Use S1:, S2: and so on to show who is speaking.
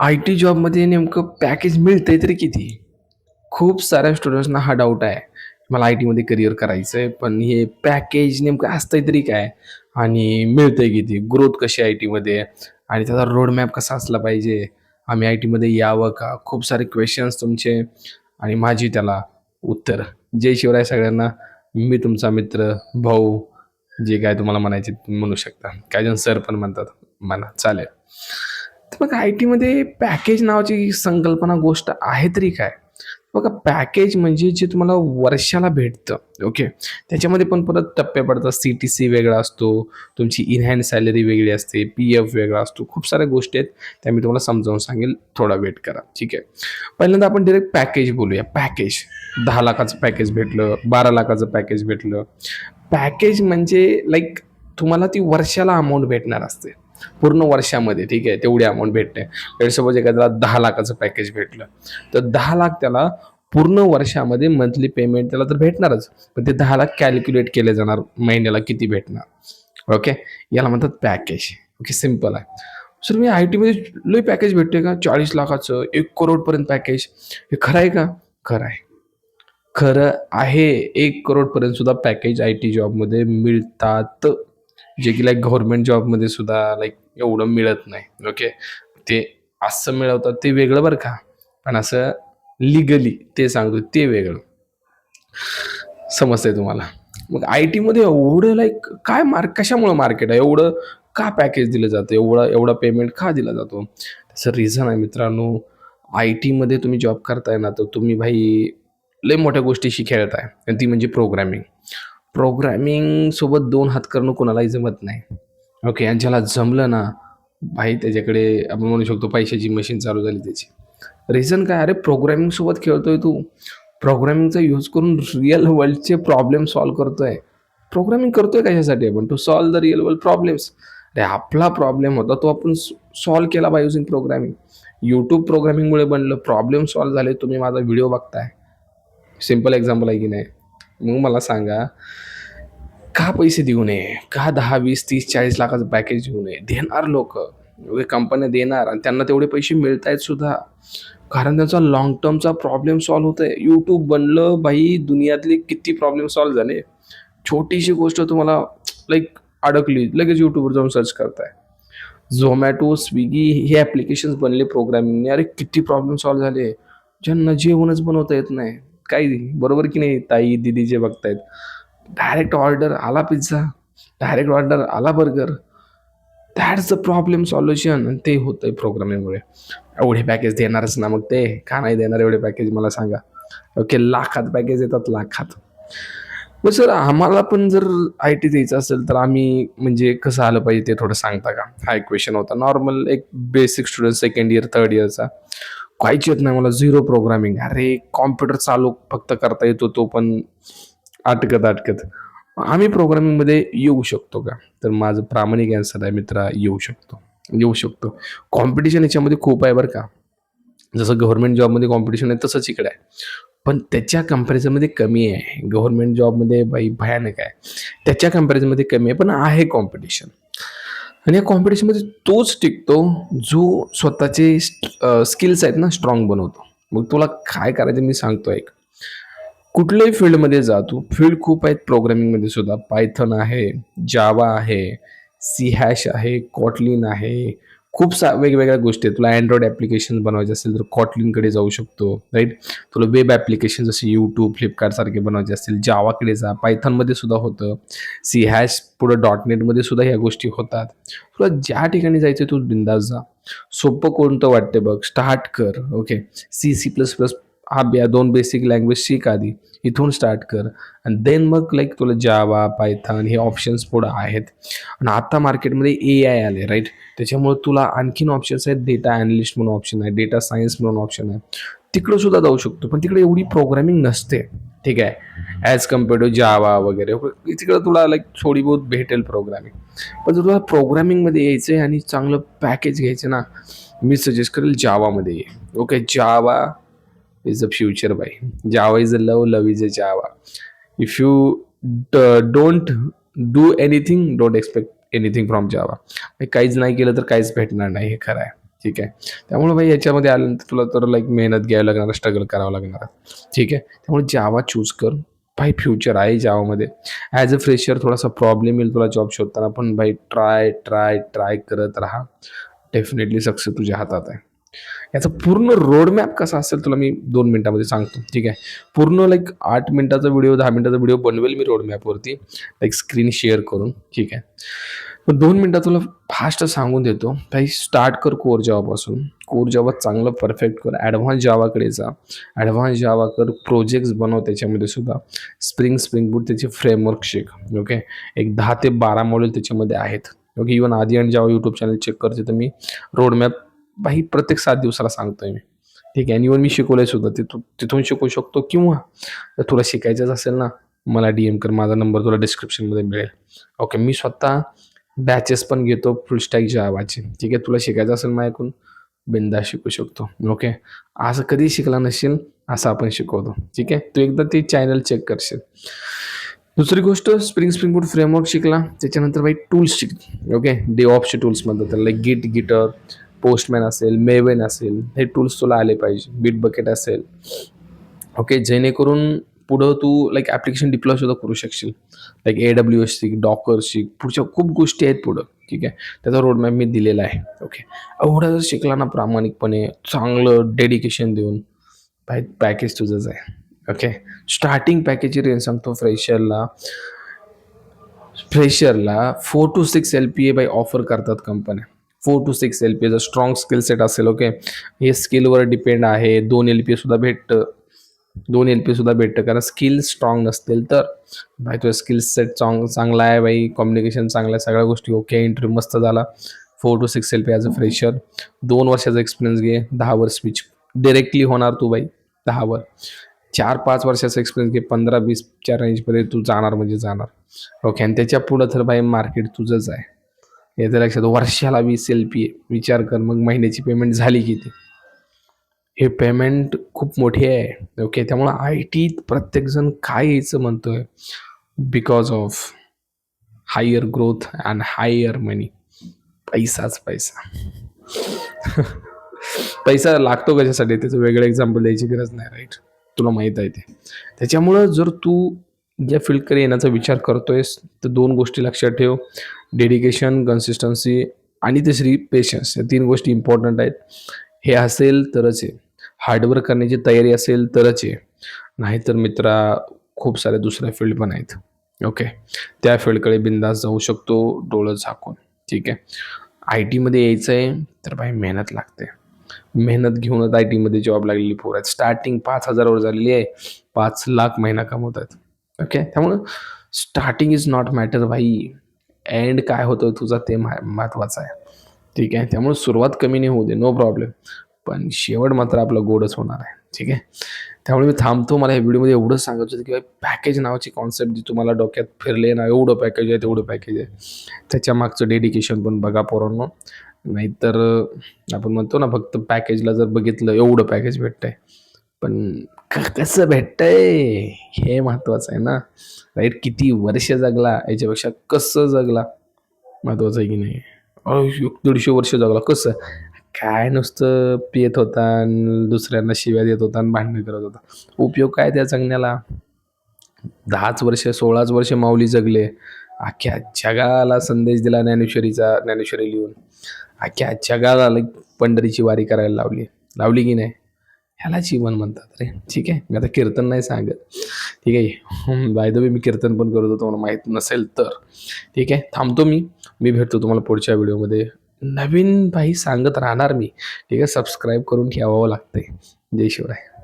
S1: I T जॉबमध्ये नेमकं package मिळतं आहे तरी किती? खूप साऱ्या स्टुडंट्सना हा डाऊट आहे. मला आय टीमध्ये करिअर करायचं आहे, पण हे पॅकेज नेमकं असतं आहे तरी काय? आणि मिळतं आहे किती? ग्रोथ कशी आहे आय टीमध्ये? आणि त्याचा रोडमॅप कसा असला पाहिजे? आम्ही आय टीमध्ये यावं का? खूप सारे क्वेश्चन्स तुमचे आणि माझी त्याला उत्तर. जय शिवराय सगळ्यांना. मी तुमचा मित्र, भाऊ, जे काय तुम्हाला म्हणायचे म्हणू शकता. काय जण सर पण म्हणतात. म्हणा चालेल. तर बघा आय टीमध्ये पॅकेज नावाची संकल्पना गोष्ट आहे तरी काय? बघा पॅकेज म्हणजे जे तुम्हाला वर्षाला भेटतं. ओके. त्याच्यामध्ये पण परत टप्पे पडतात. सी-टी-सी वेगळा असतो. तुमची इनहँड सॅलरी वेगळी असते. पी-एफ वेगळा असतो. खूप साऱ्या गोष्टी आहेत. त्या मी तुम्हाला समजावून सांगेल. थोडा वेट करा. ठीक आहे. पहिल्यांदा आपण डिरेक्ट पॅकेज बोलूया. पॅकेज दहा लाखाचं पॅकेज भेटलं, 12 लाखाचं पॅकेज भेटलं. पॅकेज म्हणजे लाईक तुम्हाला ती वर्षाला अमाऊंट भेटणार असते. पूर्ण वर्षामध्ये ठीक आहे. तेवढी अमाऊंट भेटते. गैरसमज एखाद्याला दहा लाखाचं पॅकेज भेटलं, तर दहा लाख त्याला पूर्ण वर्षामध्ये मंथली पेमेंट त्याला तर भेटणारच. पण ते दहा लाख कॅल्क्युलेट केले जाणार महिन्याला किती भेटणार. ओके. याला म्हणतात पॅकेज. ओके. सिंपल आहे. सर मी आय टीमध्ये लई पॅकेज भेटते का? 40 लाखाचं, एक करोडपर्यंत पॅकेज. हे खरं आहे का? खरं आहे. खरं आहे. एक करोडपर्यंत सुद्धा पॅकेज आय टी जॉबमध्ये मिळतात. जे की लाईक गव्हर्नमेंट जॉबमध्ये सुद्धा लाईक एवढं मिळत नाही. ओके. ते असं मिळवतात ते वेगळं बरं का. पण असं लीगली ते सांगतो ते वेगळं. समजतंय तुम्हाला. मग आय टीमध्ये एवढं लाईक काय मार्क कशामुळं मार्केट आहे? एवढं का पॅकेज दिलं जातं? एवढं एवढा पेमेंट का दिला जातो? त्याचं रिझन आहे मित्रांनो, आय टीमध्ये तुम्ही जॉब करताय ना, तर तुम्ही भाई लय मोठ्या गोष्टीशी खेळताय आणि ती म्हणजे प्रोग्रामिंग. प्रोग्रॅमिंगसोबत दोन हात करणं कोणालाही जमत नाही. ओके. आणि ज्याला जमलं ना, भाई त्याच्याकडे आपण म्हणू शकतो पैशाची मशीन चालू झाली त्याची. रिझन काय? अरे प्रोग्रॅमिंगसोबत खेळतोय तू. प्रोग्रामिंगचा यूज करून रिअल वर्ल्डचे प्रॉब्लेम सॉल्व्ह करतोय. प्रोग्रामिंग करतोय कशासाठी आपण? To solve the real world problems. अरे आपला प्रॉब्लेम होता तो आपण सॉल्व्ह केला बाय युझिंग प्रोग्रामिंग. यूट्यूब प्रोग्रामिंगमुळे बनलं. प्रॉब्लेम सॉल्व्ह झाले. तुम्ही माझा व्हिडिओ बघताय. सिंपल एक्झाम्पल आहे की नाही? मग मला सांगा, का पैसे देऊ नये? का दहा वीस तीस चाळीस लाखाचं पॅकेज देऊ नये? देणार लोक एवढे कंपन्या देणार आणि त्यांना तेवढे पैसे मिळतायत सुद्धा. कारण त्यांचा लाँग टर्मचा प्रॉब्लेम सॉल्व्ह होतोय. यूट्यूब बनलं बाई दुनियातले किती प्रॉब्लेम सॉल्व्ह झाले. छोटीशी गोष्ट तुम्हाला लाईक अडकली, लगेच यूट्यूबवर जाऊन सर्च करताय. झोमॅटो स्विगी हे ॲप्लिकेशन्स बनले प्रोग्रामिंगने. अरे किती प्रॉब्लेम सॉल्व्ह झाले. ज्यांना जेवणच बनवता येत नाही. काही बरोबर की नाही ताई, दीदी जे बघतायत. डायरेक्ट ऑर्डर आला पिझ्झा, डायरेक्ट ऑर्डर आला burger. That's the problem solution ते होतं आहे प्रोग्रामिंगमुळे. एवढे पॅकेज देणारच ना मग ते. का नाही देणार एवढे पॅकेज मला सांगा? ओके. लाखात पॅकेज येतात लाखात. मग सर आम्हाला पण जर आय टी द्यायचं असेल तर आम्ही म्हणजे कसं आलं पाहिजे ते थोडं सांगता का? हा एक क्वेशन होता. नॉर्मल एक basic student second year, third इयरचा. काहीच येत नाही मला झिरो प्रोग्रामिंग. अरे कॉम्प्युटर चालू फक्त करता येतो तो पण अटकत-अटकत. आम्ही प्रोग्रामिंगमध्ये येऊ शकतो का? तर माझं प्रामाणिक आन्सर आहे मित्रा येऊ शकतो. येऊ शकतो. कॉम्पिटिशन याच्यामध्ये खूप आहे बरं का. जसं गव्हर्नमेंट जॉबमध्ये कॉम्पिटिशन आहे तसंच इकडे आहे. पण त्याच्या कम्पॅरिझनमध्ये कमी आहे. गव्हर्नमेंट जॉबमध्ये भाई भयानक आहे. त्याच्या कम्पॅरिझनमध्ये कमी आहे. पण आहे कॉम्पिटिशन. आणि या कॉम्पिटिशनमध्ये तोच टिकतो जो स्वतःचे स्किल्स आहेत ना स्ट्राँग बनवतो. मग तुला काय करायचं मी सांगतो एक कुठल्याही फील्डमध्ये जा तू. फील्ड खूप आहेत प्रोग्रामिंगमध्ये सुद्धा. पायथन आहे, जावा आहे, सी हॅश आहे, कॉटलिन आहे. खूप सा वेगवेगळ्या गोष्टी आहेत. तुला अँड्रॉइड ॲप्लिकेशन बनवायचे असेल तर कॉटलिनकडे जाऊ शकतो. राईट तुला वेब ॲप्लिकेशन जसे यूट्यूब फ्लिपकार्टसारखे सारखे बनवायचे असतील जावाकडे जा. पायथनमध्ये सुद्धा होतं. सी हॅश पुढं डॉट नेटमध्ये सुद्धा ह्या गोष्टी होतात. तुला ज्या ठिकाणी जायचं तू बिंदास जा. सोपं कोणतं वाटते बघ स्टार्ट कर. Okay. C, C plus plus हा दोन बेसिक लँग्वेज शिक आधी. इथून स्टार्ट कर आणि देन मग लाईक तुला जावा, पायथन हे ऑप्शन्स पुढं आहेत. आणि आता मार्केटमध्ये ए आय आले राईट त्याच्यामुळे तुला आणखीन ऑप्शन्स आहेत. डेटा ॲनालिस्ट म्हणून ऑप्शन आहे. डेटा सायन्स म्हणून ऑप्शन आहे. तिकडं सुद्धा जाऊ शकतो. पण तिकडे एवढी प्रोग्रामिंग नसते. ठीक आहे. ॲज कंपेअर्ड टू जावा वगैरे. तिकडं तुला लाईक थोडी बहुत भेटेल प्रोग्रामिंग. पण जर तुला प्रोग्रामिंगमध्ये यायचं आहे आणि चांगलं पॅकेज घ्यायचं ना, मी सजेस्ट करेल जावामध्ये ये. Okay. Java is the future भाई. Java is a love, love is a Java. If you don't do anything, don't expect anything from Java. काहीच नाही केलं तर काहीच भेटणार नाही हे खरं आहे. ठीक आहे त्यामुळे भाई याच्यामध्ये आल्यानंतर तुला तर लाईक मेहनत घ्यावी लागणार स्ट्रगल करावं लागणार ठीक आहे त्यामुळे जावा चूज कर भाई फ्युचर आहे जावामध्ये ॲज अ फ्रेशर थोडासा प्रॉब्लेम येईल तुला जॉब शोधताना पण भाई ट्राय ट्राय ट्राय करत राहा डेफिनेटली सक्सेस तुझ्या हातात आहे याचा पूर्ण रोडमॅप कसा असेल तुला मी दोन मिनटामध्ये सांगतो. ठीक आहे? पूर्ण लाईक आठ मिनटाचा व्हिडिओ दहा मिनटाचा व्हिडिओ बनवेल मी रोडमॅपवरती लाईक स्क्रीन शेअर करून. ठीक आहे? पण दोन मिनटात तुला फास्ट सांगून देतो. काही स्टार्ट कर कोर जावापासून कोर जावा चांगलं परफेक्ट कर. ॲडव्हान्स जावाकडे जा. ॲडव्हान्स जावा कर. प्रोजेक्ट्स बनव त्याच्यामध्ये सुद्धा. स्प्रिंग स्प्रिंग बूट त्याचे फ्रेमवर्क शिक. ओके एक दहा ते बारा मॉडेल त्याच्यामध्ये आहेत. ओके इवन आधी आणि जेव्हा यूट्यूब चॅनल चेक करते तर मी रोडमॅप बाई प्रत्येक सात दिवसाला सांगतोय मी. ठीक आहे आणि इवन मी शिकवलंय सुद्धा. तिथून तिथून शिकू शकतो किंवा जर तुला शिकायचंच असेल ना मला डी एम कर. माझा नंबर तुला डिस्क्रिप्शनमध्ये मिळेल. ओके मी स्वतः बॅचेस पण घेतो फुलस्टॅक जावाचे ठीक आहे तुला शिकायचं असेल मग ऐकून बिंदा शिकू शकतो. ओके असं कधी शिकला नसेल असं आपण शिकवतो. ठीक आहे? तू एकदा ते चॅनल चेक करशील. दुसरी गोष्ट स्प्रिंग स्प्रिंग बूट फ्रेमवर्क शिकला. त्याच्यानंतर बाई टूल्स शिक ओके डे ऑफचे टूल्स म्हणतात त्याला लाईक गिट गिटर पोस्टमॅन असेल मेवेन असेल हे टूल्स तुला आले पाहिजे. बीट बकेट असेल. ओके जेणेकरून पुढं तू लाईक ॲप्लिकेशन डिप्लॉय सुद्धा करू शकशील. लाईक ए डब्ल्यू एस शिक डॉकर शिक पुढच्या खूप गोष्टी आहेत पुढं. ठीक आहे? त्याचा रोडमॅप मी दिलेला आहे. ओके एवढं जर शिकला ना प्रामाणिकपणे चांगलं डेडिकेशन देऊन भाई पॅकेज तुझंच आहे. ओके स्टार्टिंग पॅकेजची रेंज सांगतो फ्रेशरला. फ्रेशरला four to six L P A by offer करतात कंपन्या four to six L P जर स्ट्रॉंग स्किल सेट असेल ओके हे स्किलवर डिपेंड आहे. दोन एल पी सुद्धा भेटतं. दोन एल पी सुद्धा भेटतं कारण स्किल स्ट्रॉंग नसतील तर. भाई तुझा स्किल सेट चांग चांगला आहे बाई कम्युनिकेशन चांगलं आहे सगळ्या गोष्टी ओके इंटरव्ह्यू मस्त झाला. Four to six L P as a fresher दोन वर्षाचा एक्सपिरियन्स घे दहावर स्पीच डिरेक्टली होणार तू बाई दहावर चार पाच वर्षाचा एक्सपिरियन्स घे पंधरा वीसच्या रेंजमध्ये तू जाणार म्हणजे जाणार. ओके आणि त्याच्या पुढं तर बाई मार्केट तुझंच आहे. हे लक्षात वर्षाला वीस एल पी विचार कर मग महिन्याची पेमेंट झाली किती? हे पेमेंट खूप मोठी आहे. ओके त्यामुळं आय टीत प्रत्येकजण काय यायचं म्हणतोय? Because of higher growth and higher money पैसाच पैसा. पैसा लागतो कशासाठी? त्याचं वेगळं एक्झाम्पल द्यायची गरज नाही राईट तुला माहीत आहे ते. त्याच्यामुळं जर तू ज्या फील्डकडे येण्याचा विचार करतोयस तर दोन गोष्टी लक्षात ठेव. डेडिकेशन कन्सिस्टन्सी आणि तिसरी पेशन्स या तीन गोष्टी इम्पॉर्टंट आहेत. हे असेल तरच आहे हार्डवर्क करण्याची तयारी असेल तरच आहे नाहीतर मित्रा खूप साऱ्या दुसऱ्या फील्ड पण आहेत. ओके त्या फील्डकडे बिंदास जाऊ शकतो डोळं झाकून. ठीक आहे? आय टीमध्ये यायचं आहे तर भाई मेहनत लागते. मेहनत घेऊनच आय टीमध्ये जॉब लागलेली पोरं आहेत. स्टार्टिंग पाच हजारावर झालेली आहे. पाच लाख महिना कमवत आहेत ओके त्यामुळं स्टार्टिंग इज नॉट मॅटर भाई. एंड काय होतं तुझा ते मा- महत्त्वाचं आहे. ठीक आहे? त्यामुळे सुरुवात कमी नाही होऊ दे. नो प्रॉब्लेम पण शेवट मात्र आपलं गोडच होणार आहे. ठीक आहे? त्यामुळे मी थांबतो. मला ह्या व्हिडिओमध्ये एवढंच सांगायचं होतं की पॅकेज नावाची कॉन्सेप्ट जी तुम्हाला डोक्यात फिरले ना एवढं पॅकेज आहे तेवढं पॅकेज आहे. त्याच्या मागचं डेडिकेशन पण बघा पोरांनो. नाहीतर आपण म्हणतो ना फक्त पॅकेजला जर बघितलं एवढं पॅकेज भेटतं आहे पण क- कसं भेटतंय? हे महत्त्वाचं आहे ना. राईट? किती वर्ष जगला याच्यापेक्षा कसं जगला? महत्त्वाचं आहे की नाही? अहो, दीडशे वर्ष जगला. कसं? काय नुसतं पियत होता आणि दुसऱ्यांना शिव्या देत होता आणि भांडणं करत होता. उपयोग काय त्या जगण्याला? दहाच वर्ष सोळाच वर्ष माऊली जगले. अख्ख्या जगाला संदेश दिला ज्ञानेश्वरीचा ज्ञानेश्वरी लिहून. अख्ख्या जगाला like पंढरीची वारी करायला लावली. लावली की नाही? ह्याला जीवन म्हणतात रे. ठीक आहे? मी आता कीर्तन नाही सांगत. ठीक आहे? बाय द वे मी कीर्तन पण करतो तुम्हाला माहीत नसेल तर. ठीक आहे? थांबतो मी. मी भेटतो तुम्हाला पुढच्या व्हिडिओमध्ये. नवीन काही सांगत राहणार मी. ठीक आहे? सबस्क्राईब करून ठेवावं लागते जय शिवराय.